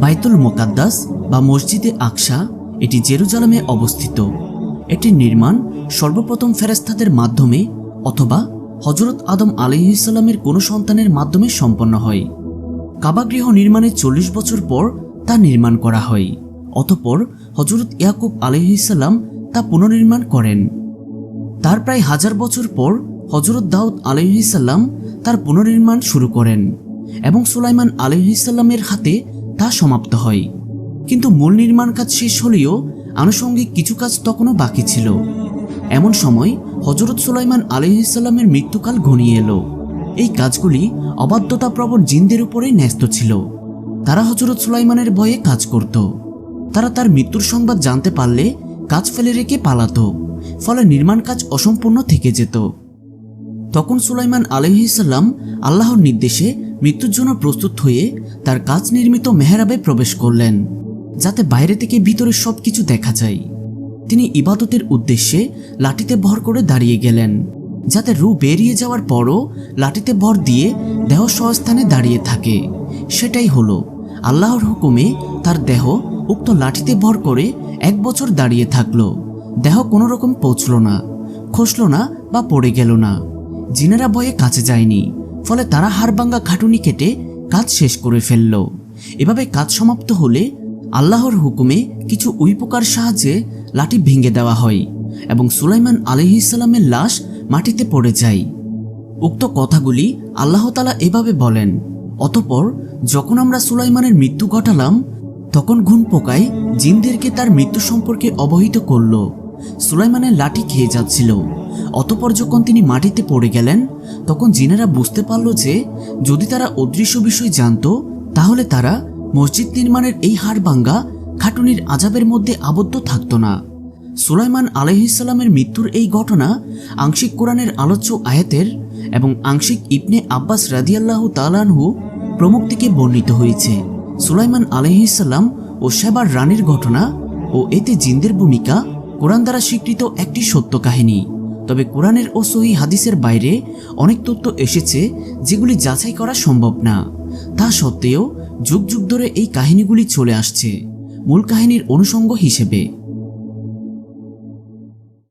বাইতুল মোকাদ্দাস বা মসজিদে আকসা, এটি জেরুজালামে অবস্থিত। এটির নির্মাণ সর্বপ্রথম ফেরেস্তাদের মাধ্যমে অথবা হজরত আদম আলিহিসাল্লামের কোনো সন্তানের মাধ্যমে সম্পন্ন হয়। কাবাগৃহ নির্মাণের চল্লিশ বছর পর তা নির্মাণ করা হয়। অতপর হজরত ইয়াকুব আলিহিসাল্লাম তা পুনর্নির্মাণ করেন। তার প্রায় হাজার বছর পর হজরত দাউদ আলহিসাল্লাম তার পুনর্নির্মাণ শুরু করেন এবং সুলাইমান আলহিসাল্লামের হাতে তা সমাপ্ত হয়। কিন্তু মূল নির্মাণ কাজ শেষ হলেও আনুষঙ্গিক কিছু কাজ তখনও বাকি ছিল। এমন সময় হজরত সুলাইমান আলহিসাল্লামের মৃত্যুকাল ঘনিয়ে এলো। এই কাজগুলি অবাধ্যতাপ্রবণ জিনদের উপরেই ন্যস্ত ছিল। তারা হজরত সুলাইমানের ভয়ে কাজ করত। তারা তার মৃত্যুর সংবাদ জানতে পারলে কাজ ফেলে রেখে পালাতো, ফলে নির্মাণ কাজ অসম্পূর্ণ থেকে যেত। তখন সুলাইমান আলহিসাল্লাম আল্লাহর নির্দেশে মৃত্যুর জন্য প্রস্তুত হয়ে তার কাজ নির্মিত মেহরাবে প্রবেশ করলেন, যাতে বাইরে থেকে ভিতরে সব কিছু দেখা যায়। তিনি ইবাদতের উদ্দেশ্যে লাঠিতে ভর করে দাঁড়িয়ে গেলেন, যাতে রু বেরিয়ে যাওয়ার পরও লাঠিতে ভর দিয়ে দেহ স্বস্থানে দাঁড়িয়ে থাকে। সেটাই হলো, আল্লাহর হুকুমে তার দেহ উক্ত লাঠিতে ভর করে এক বছর দাঁড়িয়ে থাকল। দেহ কোনো রকম পৌঁছল না, খসল না বা পড়ে গেল না। জিনেরা ভয়ে কাছে যায়নি। ফলে তারা হাড়ভাঙ্গা খাটুনি কেটে কাজ শেষ করে ফেলল। এভাবে কাজ সমাপ্ত হলে আল্লাহর হুকুমে কিছু উইপোকার সাহায্যে লাঠি ভেঙে দেওয়া হয় এবং সুলাইমান আলহিসাল্লামের লাশ মাটিতে পড়ে যায়। উক্ত কথাগুলি আল্লাহ তালা এভাবে বলেন, অতপর যখন আমরা সুলাইমানের মৃত্যু ঘটালাম, তখন ঘুণ পোকায় জিনদেরকে তার মৃত্যু সম্পর্কে অবহিত করল। সুলাইমানের লাঠি খেয়ে যাচ্ছিল। অতপর যখন তিনি মাটিতে পড়ে গেলেন, তখন জিনেরা বুঝতে পারল যে যদি তারা অদৃশ্য বিষয় জানতো, তাহলে তারা মসজিদ নির্মাণের এই হাড়ভাঙ্গা খাটুনির আজাবের মধ্যে আবদ্ধ থাকতো না। সুলাইমান আলহিসাল্লামের মৃত্যুর এই ঘটনা আংশিক কোরআনের আলোচ্য আয়াতের এবং আংশিক ইবনে আব্বাস রাদিয়াল্লাহু তালানহু প্রমুখ থেকে বর্ণিত হয়েছে। সুলাইমান আলহিসাল্লাম ও সেবার রানীর ঘটনা ও এতে জিনদের ভূমিকা কোরআন দ্বারা স্বীকৃত একটি সত্য কাহিনী। তবে কোরআনের ও সহি হাদিসের বাইরে অনেক তথ্য এসেছে যেগুলি যাচাই করা সম্ভব না। তা সত্ত্বেও যুগ যুগ ধরে এই কাহিনীগুলি চলে আসছে। মূল কাহিনীর অনুষঙ্গ হিসেবে।